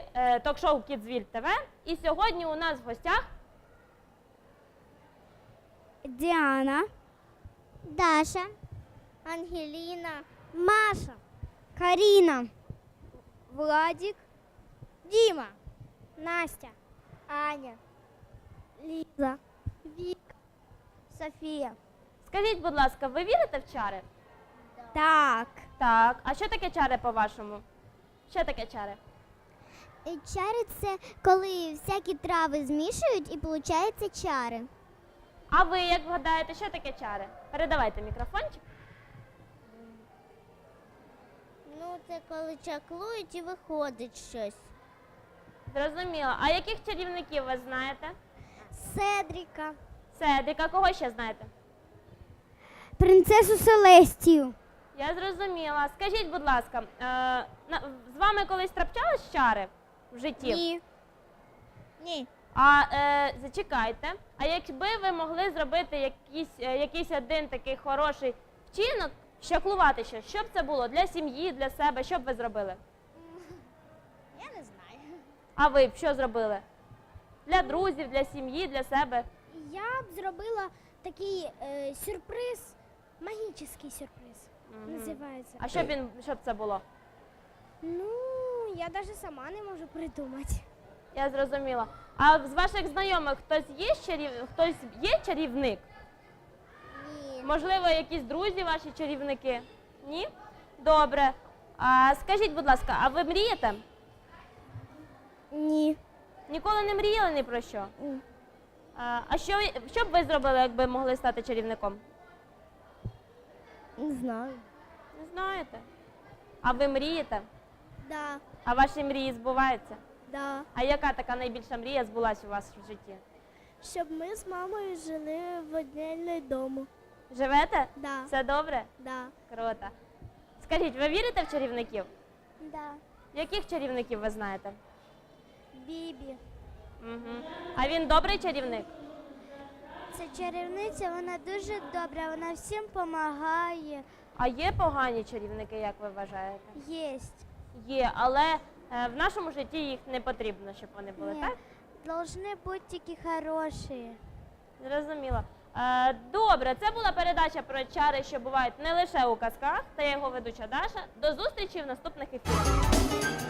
ефірі е, ток-шоу Кідзвіль ТВ. І сьогодні у нас в гостях Діана, Даша, Ангеліна, Маша, Каріна, Владик, Діма, Настя, Аня, Ліза, Віка, Софія. Скажіть, будь ласка, ви вірите в чари? Так. Так. А що таке чари по-вашому? Що таке чари? Чари це коли всякі трави змішують і виходить чари. А ви як гадаєте, що таке чари? Передавайте мікрофончик. Ну, це коли чаклують і виходить щось. Зрозуміло. А яких чарівників ви знаєте? Седріка. Седрика, кого ще знаєте? Принцесу Селестію. Я зрозуміла. Скажіть, будь ласка, е, на- з вами колись траплялись чари в житті? Ні. Ні. А е, зачекайте. А якби ви могли зробити якийсь, е, якийсь один такий хороший вчинок, щаклувати щось, що б це було для сім'ї, для себе, що б ви зробили? Я не знаю. А ви б що зробили? Для друзів, для сім'ї, для себе. Я б зробила такий е, сюрприз, магічний сюрприз. Мгм. Називається. А що б він, що б це було? Ну, я навіть сама не можу придумати. Я зрозуміла. А з ваших знайомих хтось є чарів... хтось є чарівник? Ні. Можливо, якісь друзі ваші чарівники? Ні? Добре. А скажіть, будь ласка, а ви мрієте? Ні. Ніколи не мріяли ні про що? А, а що, що б ви зробили, якби могли стати чарівником? Не знаю. Не знаєте. А ви мрієте? Да, А ваші мрії збуваються? да. А яка така найбільша мрія збулася у вас в житті? Щоб ми з мамою жили в одній дому. Живете? Да. Все добре? Да. Круто. Скажіть, ви вірите в чарівників? Да. Яких чарівників ви знаєте? Бібі. Угу. А він добрий чарівник? Це чарівниця, вона дуже добра, вона всім допомагає. А є погані чарівники, як ви вважаєте? Єсть. Є, але е, в нашому житті їх не потрібно, щоб вони були, Ні. так? Должны бути тільки хороші. Зрозуміло. Е, добре, це була передача про чари, що бувають не лише у казках, та я його ведуча Даша. До зустрічі в наступних ефірах.